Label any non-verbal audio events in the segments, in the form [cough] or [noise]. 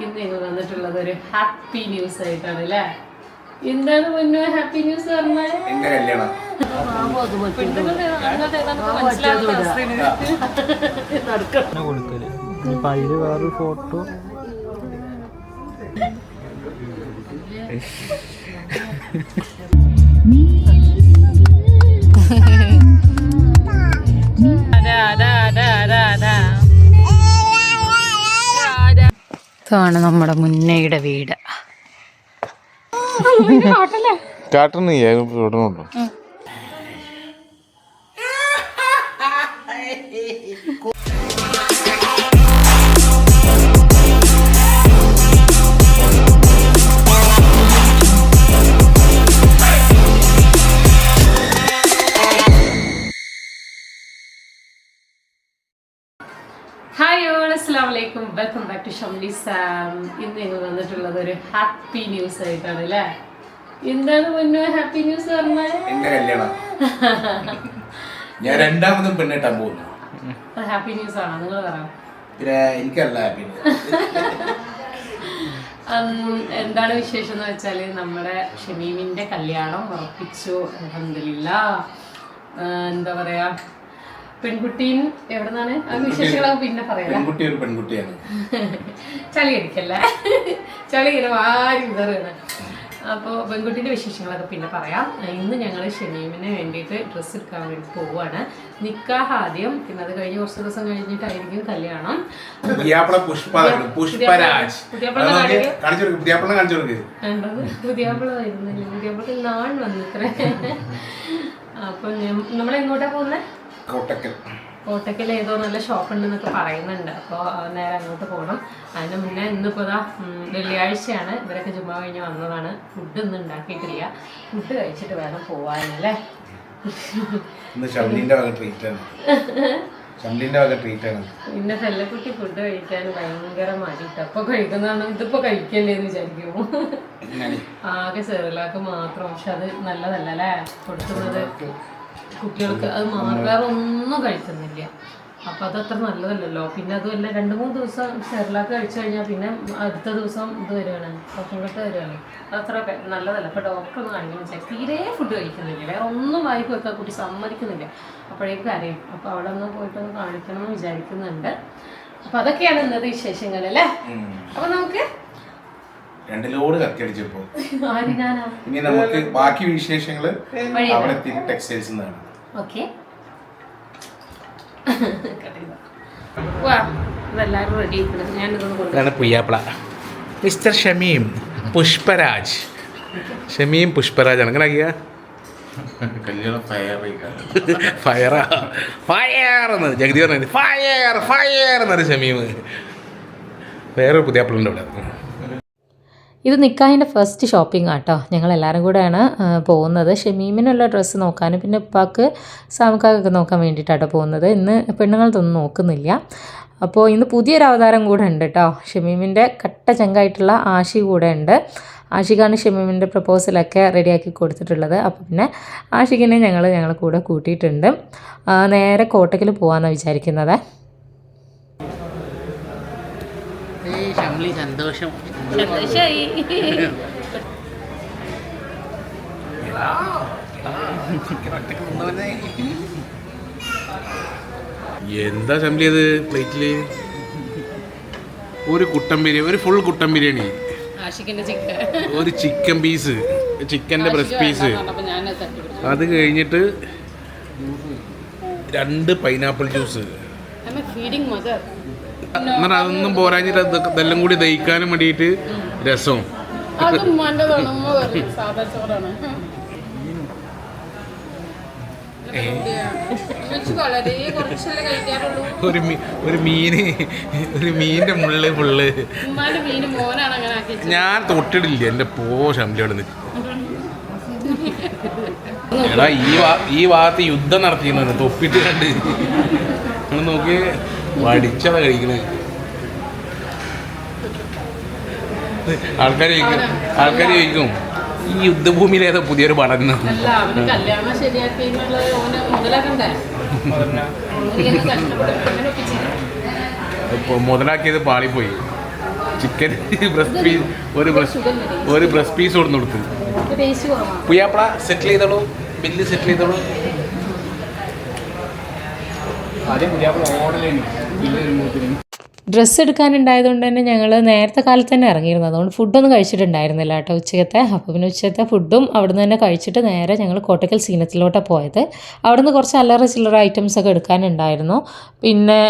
ഇന്ന് ഞങ്ങൾ വന്നിട്ടുള്ളത് ഒരു ഹാപ്പി ന്യൂസ് ആയിട്ടാണ് അല്ലേ? എന്താണ് മുന്നോ ഹാപ്പി ന്യൂസ് പറഞ്ഞാൽ അതിൽ വേറൊരു ഫോട്ടോ ഇതാണ് നമ്മുടെ മുന്നയുടെ വീട്. കാട്ടുന്ന welcome back to Shamli Sam ഇന്ന് ഞങ്ങൾ വന്നിട്ടുള്ളത് ഒരു ഹാപ്പി ന്യൂസ് ആയിട്ടാണ് അല്ലേ? എന്താണ് മുന്നോ ഹാപ്പി ന്യൂസ് പറഞ്ഞാൽ എന്റെ കല്യാണം. ഞാൻ രണ്ടാമതും പെണ്ണിട്ടാൻ പോകുന്നു. ഹാപ്പി ന്യൂസ് ആണോ? നിങ്ങൾ പറയാം പിന്നെ എനിക്കല്ല ഹാപ്പി എന്താണ് വിശേഷം എന്ന് വെച്ചാൽ നമ്മുടെ ഷമീമിന്റെ കല്യാണം ഉറപ്പിച്ചു. അലഹമില്ല എന്താ പറയാ? പെൺകുട്ടിയും എവിടെ നിന്നാണ് വിശേഷങ്ങളൊക്കെ പിന്നെ പറയാം പെൺകുട്ടി ഒരു പെൺകുട്ടിയാണ്. ചളി അടിക്കല്ലേ? ചളി ഇങ്ങനെ വാരി വിതറുകയാണ് അപ്പോൾ പെൺകുട്ടിന്റെ വിശേഷങ്ങളൊക്കെ പിന്നെ പറയാം. ഇന്ന് ഞങ്ങൾ ഷമീമിന് വേണ്ടിയിട്ട് ഡ്രസ്സ് എടുക്കാൻ വേണ്ടി പോവുകയാണ് നിക്കാഹ് ആദ്യം പിന്നെ അത് കഴിഞ്ഞ് കുറച്ച് ദിവസം കഴിഞ്ഞിട്ടായിരിക്കും കല്യാണം. പുതിയാപ്പിള വരുന്നില്ല പുതിയാപ്പിള നാൾ വന്നിത്രേ. അപ്പം നമ്മളെങ്ങോട്ടാ പോകുന്നത് കോട്ടക്കൽ. കോട്ടക്കൽ ഏതോ നല്ല ഷോപ്പ് ഉണ്ടെന്നൊക്കെ പറയുന്നുണ്ട്. അപ്പോൾ നേരെ അങ്ങോട്ട് പോകണം അതിന് മുന്നേ ഇന്നിപ്പോൾ ഇതാ വെള്ളിയാഴ്ചയാണ്. ഇവരൊക്കെ ചുമ്മാ കഴിഞ്ഞ് വന്നതാണ്. ഫുഡ് ഒന്നും ഉണ്ടാക്കിയിട്ടില്ല. ഫുഡ് കഴിച്ചിട്ട് വേണം പോവാനല്ലേ പിന്നെ ചെല്ലക്കുട്ടി ഫുഡ് കഴിക്കാൻ ഭയങ്കര മടിയിട്ട് അപ്പൊ കഴിക്കുന്നതാണ് ഇതിപ്പോ കഴിക്കല്ലേ എന്ന് വിചാരിക്കുമോ ആകെ സെറിലാക്ക് മാത്രം. പക്ഷെ അത് നല്ലതല്ല അല്ലേ? കൊടുക്കുന്നത്. കുട്ടികൾക്ക് അത്. വേറെ ഒന്നും കഴിക്കുന്നില്ല. അപ്പം അതത്ര നല്ലതല്ലല്ലോ. പിന്നെ അതുമല്ല രണ്ട് മൂന്ന് ദിവസം സെറിലാക്ക് കഴിച്ചു കഴിഞ്ഞാൽ പിന്നെ അടുത്ത ദിവസം ഇത് വരികയാണ് പത്തുകൊണ്ടിട്ട് വരികയാണ് അതത്ര നല്ലതല്ല. അപ്പൊ ഡോക്ടർ ഒന്ന് കാണിക്കണം തീരെ ഫുഡ് കഴിക്കുന്നില്ല. വേറെ ഒന്നും വായിക്കും വെക്കാൻ കുട്ടി സമ്മതിക്കുന്നില്ല. അപ്പോഴേക്കും അറിയും അപ്പോൾ അവിടെ ഒന്ന് പോയിട്ടൊന്ന് കാണിക്കണം എന്ന് വിചാരിക്കുന്നുണ്ട്. അപ്പോൾ അതൊക്കെയാണ് ഇന്നത്തെ വിശേഷങ്ങൾ അല്ലേ? അപ്പോൾ നമുക്ക് രണ്ട് ലോഡ് കത്തിയടിച്ചപ്പോ ഇനി നമുക്ക് ബാക്കി വിശേഷങ്ങൾ അവിടെ ടെക്സ്റ്റൈൽസ് നിന്നാണ് ഫയർ ഇതാണ് പുയ്യാപ്പിള മിസ്റ്റർ ഷമീം പുഷ്പരാജ്. ഷമീം പുഷ്പരാജാണ്. അങ്ങനെ ആക്കിയ? Fire fire ഫയറ fire fire fire fire fire fire എന്നൊരു ഷമീം. വേറെ ഫയർ ഇവിടെ ഇത് നിക്കാഹിന്റെ ഫസ്റ്റ് ഷോപ്പിംഗ് ആട്ടോ. ഞങ്ങൾ എല്ലാവരും കൂടെയാണ് പോകുന്നത്. ഷമീമിനുള്ള ഡ്രസ്സ് നോക്കാനും പിന്നെ ഉപ്പാക്ക് സാമുക്കാക്കൊക്കെ നോക്കാൻ വേണ്ടിയിട്ടാട്ടോ പോകുന്നത്. ഇന്ന് പെണ്ണുങ്ങളതൊന്നും നോക്കുന്നില്ല. അപ്പോൾ ഇന്ന് പുതിയൊരു അവതാരം കൂടെ ഉണ്ട് കേട്ടോ ഷമീമിന്റെ കട്ട ചങ്കായിട്ടുള്ള ആഷി കൂടെ ഉണ്ട്. ആഷിക്കാണ് ഷമീമിന്റെ പ്രപ്പോസലൊക്കെ റെഡിയാക്കി കൊടുത്തിട്ടുള്ളത്. അപ്പോൾ പിന്നെ ആഷിക്കിനെ ഞങ്ങൾ ഞങ്ങളെ കൂടെ കൂട്ടിയിട്ടുണ്ട്. നേരെ കോട്ടയ്ക്കൽ പോകാമെന്നാണ് വിചാരിക്കുന്നത്. ഷംലി സന്തോഷം. സന്തോഷമായി എന്താ അസംബ്ലി അത് പ്ലേറ്റിൽ ഒരു കുട്ടൻ ബിരിയാണി ഒരു ഫുൾ കുട്ടൻ ബിരിയാണി. ആഷിക്കിന്റെ ചിക്കൻ ഒരു ചിക്കൻ പീസ് ചിക്കന്റെ ബ്രസ്റ്റ് പീസ് അത് കഴിഞ്ഞിട്ട് രണ്ട് പൈനാപ്പിൾ ജ്യൂസ് ഫീഡിങ് മദർ എന്നാൽ അതൊന്നും പോരാഞ്ഞിട്ട് ഇതെല്ലാം കൂടി ദഹിക്കാനും വേണ്ടിയിട്ട് രസം അത് ഉമ്മാന്റെതാണ് ഉമ്മ പറഞ്ഞു സാധാ ചോറാണ്. ഉമ്മച്ചി വളരെ കുറച്ചല്ലേ ഒരു ഒരു മീന് ഒരു മീനിന്റെ മുള്ള് ഫുള്ള്. ആക്കി ഞാൻ തൊട്ടിടില്ല എന്റെ പോ ശമ്പളിയോട് നിന്ന്. എടാ ഈ ഈ ഭാഗത്ത് യുദ്ധം നടത്തിയിരുന്നു തൊപ്പിട്ട് കണ്ട്. നിങ്ങൾ നോക്കി വടിച്ചതാ കഴിക്കണേ? ആൾക്കാർ ചോദിക്കും ആൾക്കാർ ചോദിക്കും ഈ യുദ്ധഭൂമിയിൽ ഏതോ പുതിയൊരു പടം മുതലാക്കിയത് പാളിപ്പോയി. ചിക്കൻ [laughs] ബ്രസ്റ്റ് പീസ് ഒരു ബ്രസ്റ്റ് ഒരു ബ്രസ്റ്റ് പീസ് കൊടുത്തു കൊടുത്ത്. പുയ്യാപ്പള സെറ്റിൽ ചെയ്തോളൂ ബില്ല് സെറ്റിൽ ചെയ്തോളൂ. ആദ്യം പുതിയാപ്പിള വരുമ്പോഴത്തേനും. ഡ്രസ്സ് എടുക്കാനുണ്ടായതുകൊണ്ട് തന്നെ ഞങ്ങൾ നേരത്തെ കാലത്ത് തന്നെ ഇറങ്ങിയിരുന്നു. അതുകൊണ്ട് ഫുഡൊന്നും കഴിച്ചിട്ടുണ്ടായിരുന്നില്ല കേട്ടോ ഉച്ചക്കത്തെ. അപ്പോൾ പിന്നെ ഉച്ചത്തെ ഫുഡും അവിടെ നിന്ന് തന്നെ കഴിച്ചിട്ട് നേരെ ഞങ്ങൾ കോട്ടക്കൽ സീനത്തിലോട്ടാണ് പോയത്. അവിടെ നിന്ന് കുറച്ച് അല്ലറ ചില്ലറ ഐറ്റംസ് ഒക്കെ എടുക്കാനുണ്ടായിരുന്നു. പിന്നെ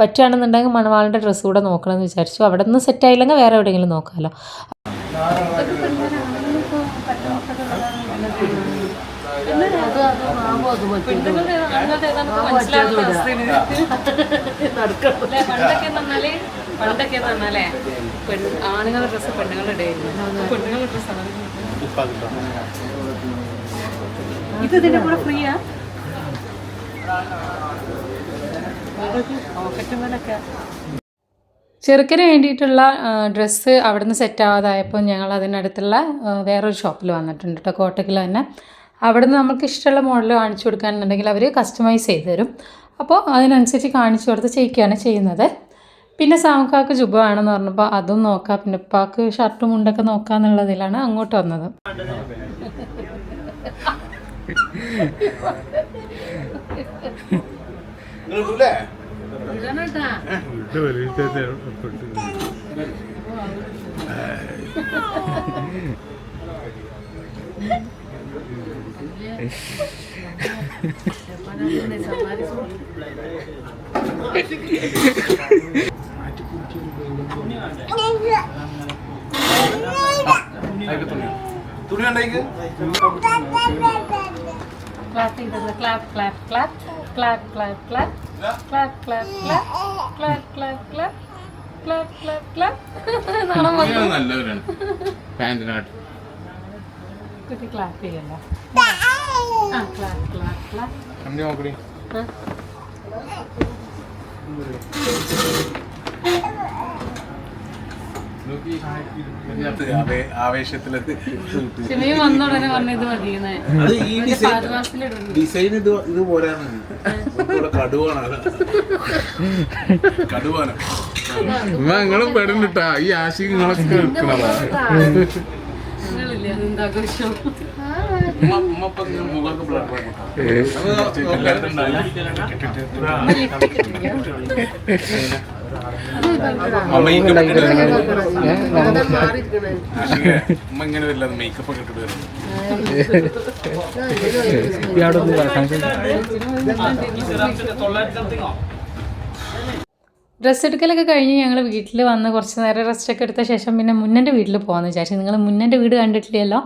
പറ്റുകയാണെന്നുണ്ടെങ്കിൽ മണവാളിന്റെ ഡ്രസ്സ് കൂടെ നോക്കണമെന്ന് വിചാരിച്ചു. അവിടെ നിന്ന് സെറ്റായില്ലെങ്കിൽ വേറെ എവിടെയെങ്കിലും നോക്കാമല്ലോ പണ്ടൊക്കെ പറഞ്ഞാൽ പണ്ടൊക്കെ പറഞ്ഞാലേ പെൺ ആണുങ്ങളുടെ ഡ്രസ്സ് പെണ്ണുങ്ങളുടെ ഇടയായിരുന്നു പെണ്ണുങ്ങളുടെ ഡ്രസ്സാണ് ഇത് ഇതിന്റെ കൂടെ ഫ്രീയാ പോക്കറ്റ് മേലൊക്കെ ചെറുക്കന് വേണ്ടിയിട്ടുള്ള ഡ്രസ്സ് അവിടുന്ന് സെറ്റ് ആവാതായപ്പോൾ ഞങ്ങൾ അതിനടുത്തുള്ള വേറൊരു ഷോപ്പിൽ വന്നിട്ടുണ്ട് കേട്ടോ കോട്ടക്കിൽ തന്നെ. അവിടെ നിന്ന് നമുക്ക് ഇഷ്ടമുള്ള മോഡൽ കാണിച്ചു കൊടുക്കാനുണ്ടെങ്കിൽ അവർ കസ്റ്റമൈസ് ചെയ്ത് തരും. അപ്പോൾ അതിനനുസരിച്ച് കാണിച്ചു കൊടുത്ത് ചെയ്യിക്കുകയാണ് ചെയ്യുന്നത്. പിന്നെ സാമുക്കാക്ക് ജുബ ആണെന്ന് പറഞ്ഞപ്പോൾ അതും നോക്കാം. പിന്നെ ഉപ്പാക്ക് ഷർട്ടും മുണ്ടൊക്കെ നോക്കാം എന്നുള്ളതിലാണ് അങ്ങോട്ട് വന്നത്. തുണി ഉണ്ടായിക്ക് clap clap clap clap clap clap clap clap clap clap clap clap clap clap clap നല്ലവരാണ് പാന്റിനായിട്ട് കുട്ടി ക്ലാപ്പ് ചെയ്യണ്ട ആ ക്ലാപ്പ് ക്ലാപ്പ് ക്ലാപ്പ് വന്ന ഉടനെ പറഞ്ഞ ഇത് മതിയെന്ന് ഡിസൈൻ ഡിസൈൻ ഇത് ഇത് പോരാണ് ഇവിടെ കടുവാണ് കടുവാണ്. നിങ്ങളും പെടുന്നിട്ടാ. ഈ ആശി നിങ്ങളൊക്കെ ഇങ്ങനെ വരില്ല മേക്കപ്പ് ഒക്കെ ഇട്ടിട്ട് വരുന്നു ഡ്രസ്സ് എടുക്കലൊക്കെ കഴിഞ്ഞ് ഞങ്ങൾ വീട്ടിൽ വന്ന് കുറച്ച് നേരം റെസ്റ്റൊക്കെ എടുത്ത ശേഷം പിന്നെ മുന്നന്റെ വീട്ടിൽ പോകാമെന്ന് വിചാരിച്ചു. നിങ്ങൾ മുന്നന്റെ വീട് കണ്ടിട്ടില്ലല്ലോ?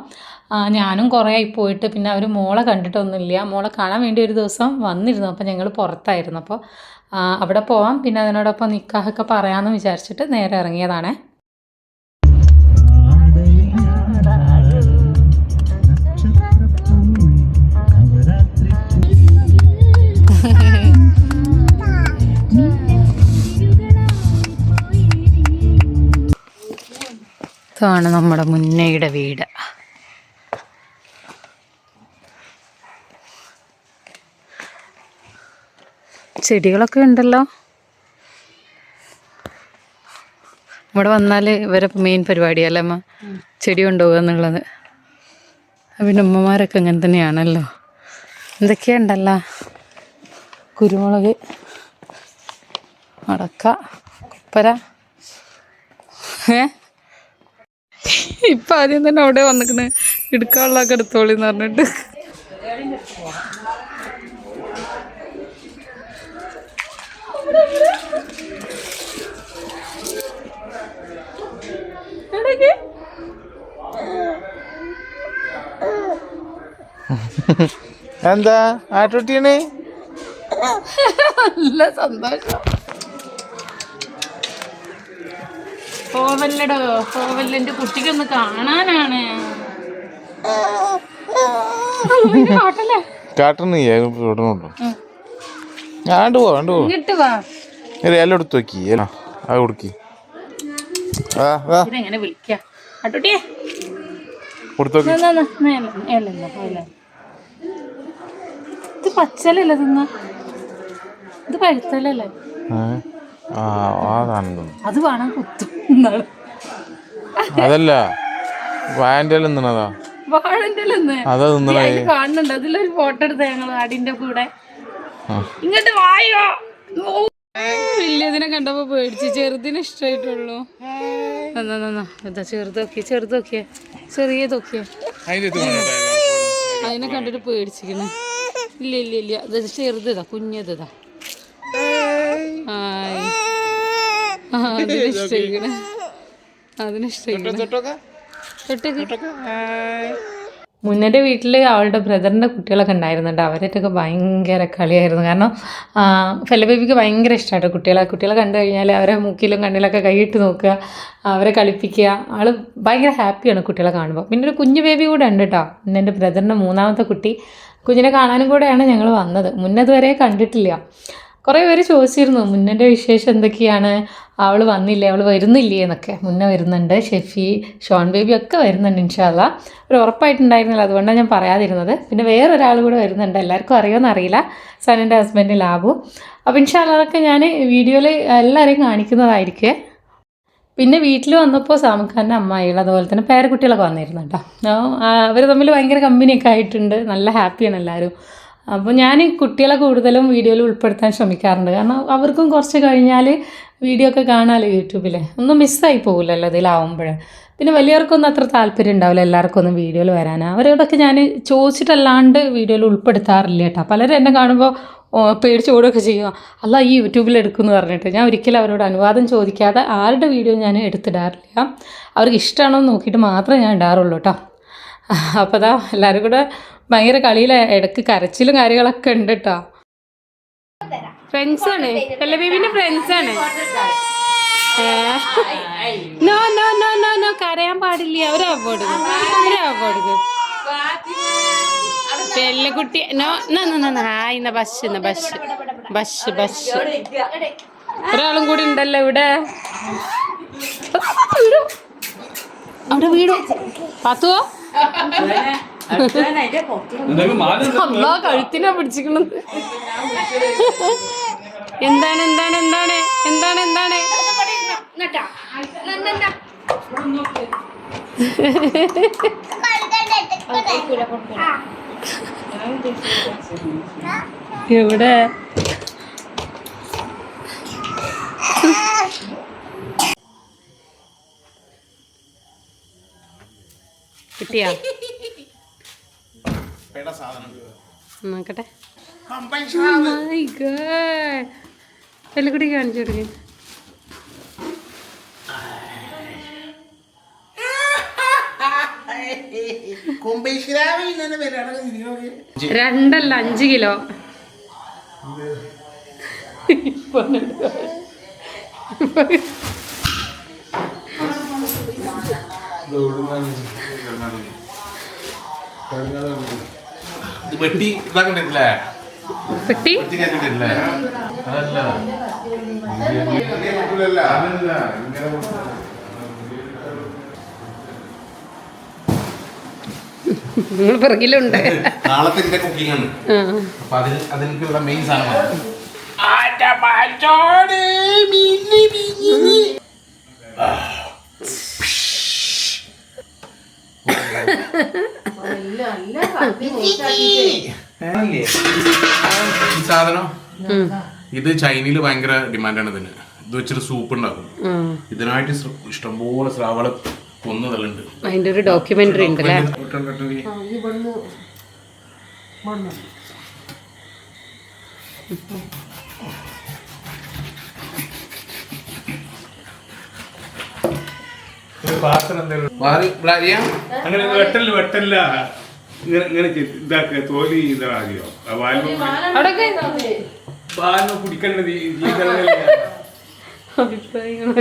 ഞാനും കുറേ ആയി പോയിട്ട് പിന്നെ അവർ മോളെ കണ്ടിട്ടൊന്നുമില്ല. മോളെ കാണാൻ വേണ്ടി ഒരു ദിവസം വന്നിരുന്നു. അപ്പോൾ ഞങ്ങൾ പുറത്തായിരുന്നു. അപ്പോൾ അവിടെ പോവാം. പിന്നെ അതിനോടൊപ്പം നിക്കാഹൊക്കെ പറയാമെന്ന് വിചാരിച്ചിട്ട് നേരെ ഇറങ്ങിയതാണേ. ഇതാണ് നമ്മുടെ മുന്നയുടെ വീട്. ചെടികളൊക്കെ ഉണ്ടല്ലോ. ഇവിടെ വന്നാൽ ഇവരെ മെയിൻ പരിപാടിയല്ലേ അമ്മ? ചെടി കൊണ്ടുപോകുക എന്നുള്ളത്. പിന്നെ ഉമ്മമാരൊക്കെ അങ്ങനെ തന്നെയാണല്ലോ. എന്തൊക്കെയുണ്ടല്ലോ കുരുമുളക് അടക്ക കുപ്പര ഏ? ഇപ്പൊ ആദ്യം തന്നെ അവിടെ വന്നിക്കണ്. എടുക്കാനുള്ളതൊക്കെ എടുത്തോളി എന്ന് പറഞ്ഞിട്ട്. എന്താ? ആട്ടുട്ടിയാണ് നല്ല സന്തോഷം. കോവല്ലടോ കോവല്ലന്റെ കുട്ടിക്കൊന്ന് കാണാനാണ്. ഇങ്ങോട്ട് ആ ഇത് പച്ചലല്ലേ ഇത് പഴുത്തലല്ലേ? അത് വേണം കുത്തും എന്നാണ് അതല്ല വാന്റെ നിന്നതാ വാഴന്റെ അതാ തിന്നണേ. കാണുന്നുണ്ട്. അതിലൊരു ഫോട്ടോ എടുത്ത ഞങ്ങൾ അടിന്റെ കൂടെ. ഇങ്ങോട്ട് വായോ. വലിയതിനെ കണ്ടപ്പോ പേടിച്ച്. ചെറുതിനെ എന്നാ എന്താ ചെറുതൊക്കെ ചെറുതൊക്കെ ചെറിയതൊക്കെ അതിനെ കണ്ടിട്ട് പേടിച്ചിക്കണ് ഇല്ല ഇല്ല ഇല്ല. ഇത് ചെറുതാ കുഞ്ഞതാ ഹായ് [laughs] മുന്നേ വീട്ടിൽ അവളുടെ ബ്രദറിന്റെ കുട്ടികളൊക്കെ ഉണ്ടായിരുന്നുണ്ട്. അവരായിട്ടൊക്കെ ഭയങ്കര കളിയായിരുന്നു. കാരണം ഫെലബേബിക്ക് ഭയങ്കര ഇഷ്ടമായിട്ട് കുട്ടികളെ. കുട്ടികളെ കണ്ടു കഴിഞ്ഞാൽ അവരെ മൂക്കിലും കണ്ണിലൊക്കെ കൈയിട്ട് നോക്കുക അവരെ കളിപ്പിക്കുക. ആൾ ഭയങ്കര ഹാപ്പിയാണ് കുട്ടികളെ കാണുമ്പോൾ. പിന്നെ ഒരു കുഞ്ഞു ബേബി കൂടെ ഉണ്ട് കേട്ടോ പിന്നെ എന്റെ ബ്രദറിന്റെ മൂന്നാമത്തെ കുട്ടി. കുഞ്ഞിനെ കാണാനും കൂടെയാണ് ഞങ്ങൾ വന്നത്. മുന്നതുവരെ കണ്ടിട്ടില്ല. കുറേ പേര് ചോദിച്ചിരുന്നു മുന്നന്റെ വിശേഷം എന്തൊക്കെയാണ്? അവൾ വന്നില്ലേ? അവൾ വരുന്നില്ലേ? എന്നൊക്കെ. മുന്നേ വരുന്നുണ്ട്. ഷെഫി ഷോൺ ബേബി ഒക്കെ വരുന്നുണ്ട് ഇൻഷാല്ല ഒരു ഉറപ്പായിട്ടുണ്ടായിരുന്നില്ല. അതുകൊണ്ടാണ് ഞാൻ പറയാതിരുന്നത്. പിന്നെ വേറൊരാൾ കൂടെ വരുന്നുണ്ട്. എല്ലാവർക്കും അറിയുമെന്ന് അറിയില്ല. സനന്റെ ഹസ്ബൻഡ് ലാബു. അപ്പോൾ ഇൻഷാല്ല അതൊക്കെ ഞാൻ വീഡിയോയിൽ എല്ലാവരെയും കാണിക്കുന്നതായിരിക്കും. പിന്നെ വീട്ടിൽ വന്നപ്പോൾ സാമുഖാന്റെ അമ്മായികൾ അതുപോലെ തന്നെ പേരക്കുട്ടികളൊക്കെ വന്നിരുന്നു കേട്ടോ. അവർ തമ്മിൽ ഭയങ്കര കമ്പനിയൊക്കെ ആയിട്ടുണ്ട്. നല്ല ഹാപ്പിയാണ് എല്ലാവരും അപ്പോൾ ഞാൻ കുട്ടികളെ കൂടുതലും വീഡിയോയിൽ ഉൾപ്പെടുത്താൻ ശ്രമിക്കാറുണ്ട്. കാരണം അവർക്കും കുറച്ച് കഴിഞ്ഞാൽ വീഡിയോ ഒക്കെ കാണാമല്ലോ യൂട്യൂബിൽ ഒന്നും മിസ്സായി പോകില്ലല്ലോ ഇതിലാവുമ്പോൾ പിന്നെ വലിയവർക്കൊന്നും അത്ര താല്പര്യം ഉണ്ടാവില്ല എല്ലാവർക്കും ഒന്നും വീഡിയോയിൽ വരാൻ അവരോടൊക്കെ ഞാൻ ചോദിച്ചിട്ടല്ലാണ്ട് വീഡിയോയിൽ ഉൾപ്പെടുത്താറില്ല കേട്ടോ. പലരും എന്നെ കാണുമ്പോൾ ഓ, പേടിച്ച് ഓടുകയൊക്കെ ചെയ്യുക അല്ല ഈ യൂട്യൂബിൽ എടുക്കുമെന്ന് പറഞ്ഞിട്ട്. ഞാൻ ഒരിക്കലും അവരോട് അനുവാദം ചോദിക്കാതെ ആരുടെ വീഡിയോ ഞാൻ എടുത്തിടാറില്ല. അവർക്ക് ഇഷ്ടമാണോ എന്ന് നോക്കിയിട്ട് മാത്രമേ ഞാൻ ഇടാറുള്ളൂ കേട്ടോ. അപ്പോൾ അതാ എല്ലാവരും കൂടെ ഭയങ്കര കളിയിൽ ഇടയ്ക്ക് കരച്ചിലും കാര്യങ്ങളൊക്കെ ഉണ്ട് കേട്ടോ ഫ്രണ്ട്സാണ് ബേബിന്റെ ഫ്രണ്ട്സാണ് no no no no no കരയാൻ പാടില്ല. ഒരു അവോർഡ് ഒരു award പെല്ലക്കുട്ടി no no no no hi എന്നാ ബസ് ഇന്ന ബസ് ബസ് ബസ് ഒരാളും കൂടി ഉണ്ടല്ലോ ഇവിടെ. അവിടെ വീടോ. പത്തുവോ? അമ്മ കഴുത്തിനാ പിടിച്ചിക്കണത് എന്താണ് എന്താണ് എന്താണ്? എന്താണ് എന്താണ്? എവിടെ? കിട്ടിയാ? നോക്കട്ടെ. വെല്ലുകുടി കാണിച്ചു കൊടുക്ക. രണ്ടല്ല അഞ്ച് കിലോ. ഇത് വെട്ടി ഇതാക്കണ്ടല്ലേ വെട്ടി? കണ്ടിട്ടില്ലേ അതല്ല. നിങ്ങൾ പിറകിലുണ്ട്. നാളത്തെ എന്റെ കുക്കിംഗ് ആണ്. അപ്പൊ അതിന് അതെനിക്കുള്ള മെയിൻ സാധനമാണ്. ഈ സാധനം. ഇത് ചൈനയിൽ ഭയങ്കര ഡിമാൻഡാണ് ഇതിന്. ഇത് വെച്ചിട്ട് സൂപ്പ് ഉണ്ടാക്കും. ഇതിനായിട്ട് ഇഷ്ടംപോലെ സ്രാവളെ കൊന്നതലുണ്ട് അതിന്റെ ഒരു ഡോക്യുമെന്ററി ഉണ്ട് അല്ലേ അങ്ങനെ വെട്ടല്ല വെട്ടല്ല ഇങ്ങനെ ഇങ്ങനെ ഇതാക്കുക തോലി കുടിക്കേണ്ടത് അഭിപ്രായങ്ങൾ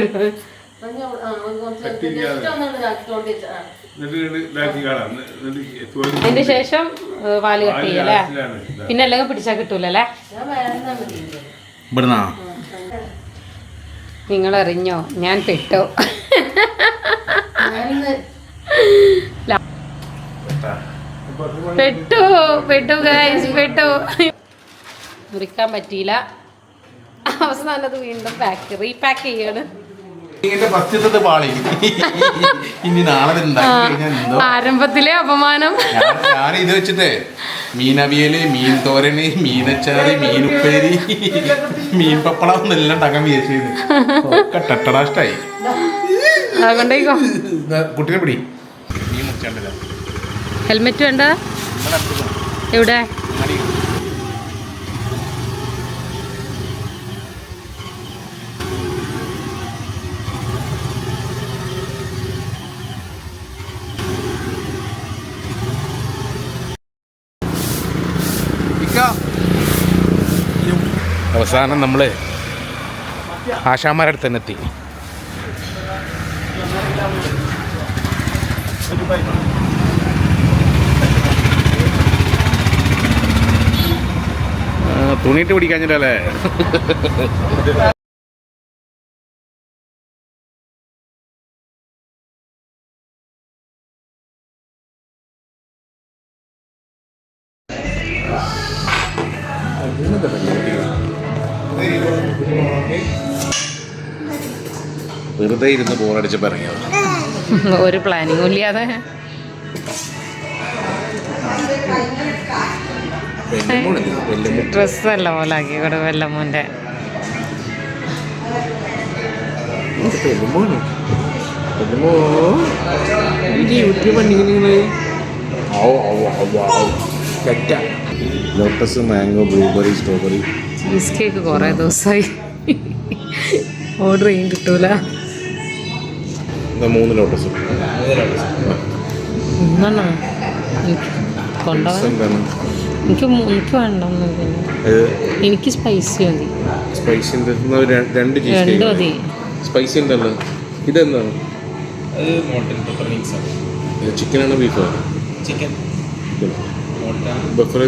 എന്നിട്ട് ഇതാക്കി കാണാം. എന്നിട്ട് അതിന്റെ ശേഷം വാൽ കട്ട് ചെയ്യല്ലേ? ലാസ്റ്റിലാണ് ഇതാ. പിന്നെ അല്ലെങ്കിൽ പിടിച്ചാൽ കിട്ടൂലല്ലേ? ഇവിടുന്നാ? നിങ്ങൾ അറിഞ്ഞോ ഞാൻ പെട്ടോ. പെട്ടു പെട്ടു ഗൈസ് പെട്ടു. മുറിക്കാൻ പറ്റിയില്ല. അവസാനം അത് വീണ്ടും പാക്ക് റീപാക്ക് ചെയ്യാണ്. ആരംഭത്തിലെ അപമാനം. ഞാൻ ഇത് വെച്ചിട്ടേ മീനവിയൽ മീൻ തോരന് മീനച്ചാറ് മീനുപ്പേരി മീൻ പപ്പടം എല്ലാം ടകം വിചാരിച്ചത് ഒക്കെ ടട്ടടാഷ്ടായി. കുട്ടിനെ പിടി. ഹെൽമെറ്റ് വേണ്ട? എവിടെ? അവസാനം നമ്മൾ ആശാമാരുടെ അടുത്ത് തന്നെ എത്തി. ആ, തുണിയിട്ട് പിടിക്കാഞ്ഞിട്ടല്ലേ? വെറുതെ ഇരുന്ന് ബോറടിച്ചപ്പോൾ ഇറങ്ങിയത്. ഒരു പ്ലാനിങ്ങും ഇല്ലാതെ. ഡ്രസ്സ് അല്ല പോലെ ആക്കി ഇവിടെ വെല്ലമ്മൂന്റെ lotus mango blueberry strawberry cheese cake കുറേ ദിവസമായി ഓർഡർ ചെയ്യാൻ കിട്ടൂല. മൂന്ന് ലോട്ടസ് എനിക്ക് എനിക്ക് വേണ്ട എനിക്ക് സ്പൈസി മതി. സ്പൈസി രണ്ട് രണ്ടും മതി. സ്പൈസി എന്താണ് ഇതെന്താണ്? അത് ആണോ. ബീഫോ ചിക്കൻ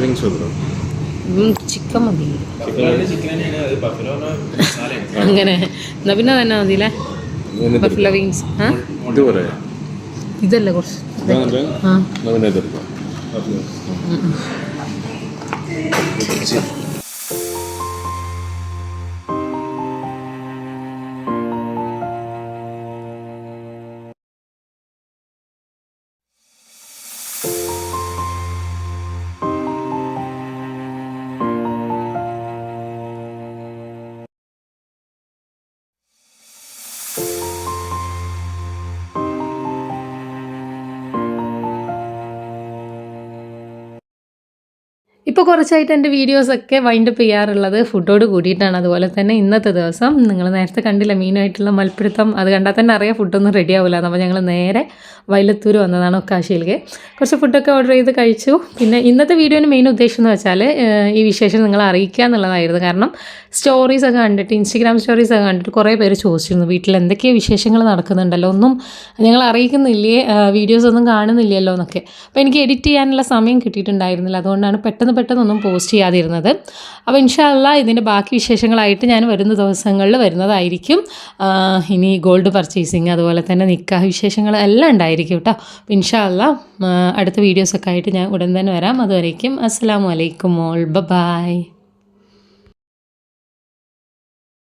വിങ്സ് വന്നോ ചിക്കൻ മതി. ചിക്കൻ [laughs] അങ്ങനെ. എന്നാ പിന്നെ തന്നെ മതിയില്ലേ? ബഫ്ലോ വിങ്സ് ഇതല്ലേ കുറച്ച്. ആ. കുറച്ചായിട്ട് എന്റെ വീഡിയോസൊക്കെ വൈൻഡപ്പ് ചെയ്യാറുള്ളത് ഫുഡോട് കൂടിയിട്ടാണ്. അതുപോലെ തന്നെ ഇന്നത്തെ ദിവസം നിങ്ങൾ നേരത്തെ കണ്ടില്ല മീനായിട്ടുള്ള മൽപ്പിടുത്തം അത് കണ്ടാൽ തന്നെ അറിയാം ഫുഡൊന്നും റെഡി ആവില്ല അപ്പോൾ ഞങ്ങൾ നേരെ വയലത്തൂർ വന്നതാണ് ഒക്കാശിയിലേക്ക്. കുറച്ച് ഫുഡൊക്കെ ഓർഡർ ചെയ്ത് കഴിച്ചു. പിന്നെ ഇന്നത്തെ വീഡിയോന്റെ മെയിൻ ഉദ്ദേശം എന്ന് വെച്ചാൽ ഈ വിശേഷം നിങ്ങളെ അറിയിക്കുക എന്നുള്ളതായിരുന്നു. കാരണം സ്റ്റോറീസൊക്കെ കണ്ടിട്ട് ഇൻസ്റ്റഗ്രാം സ്റ്റോറീസൊക്കെ കണ്ടിട്ട് കുറേ പേര് ചോദിച്ചിരുന്നു വീട്ടിൽ എന്തൊക്കെയോ വിശേഷങ്ങൾ നടക്കുന്നുണ്ടല്ലോ? ഒന്നും ഞങ്ങൾ അറിയിക്കുന്നില്ലേ? വീഡിയോസ് ഒന്നും കാണുന്നില്ലല്ലോ? എന്നൊക്കെ. അപ്പോൾ എനിക്ക് എഡിറ്റ് ചെയ്യാനുള്ള സമയം കിട്ടിയിട്ടുണ്ടായിരുന്നില്ല. അതുകൊണ്ടാണ് പെട്ടെന്ന് പെട്ടെന്ന് പെട്ടെന്നൊന്നും പോസ്റ്റ് ചെയ്യാതിരുന്നത്. അപ്പോൾ ഇൻഷാല്ല ഇതിന്റെ ബാക്കി വിശേഷങ്ങളായിട്ട് ഞാൻ വരുന്ന ദിവസങ്ങളിൽ വരുന്നതായിരിക്കും. ഇനി ഗോൾഡ് പർച്ചേസിങ് അതുപോലെ തന്നെ നിക്കാഹ് വിശേഷങ്ങൾ എല്ലാം ഉണ്ടായിരിക്കും കേട്ടോ. അപ്പോൾ ഇൻഷാല്ല അടുത്ത വീഡിയോസൊക്കെ ആയിട്ട് ഞാൻ ഉടൻ തന്നെ വരാം. അതുവരേക്കും അസ്സാം വലൈക്കും മോൾ. ബൈ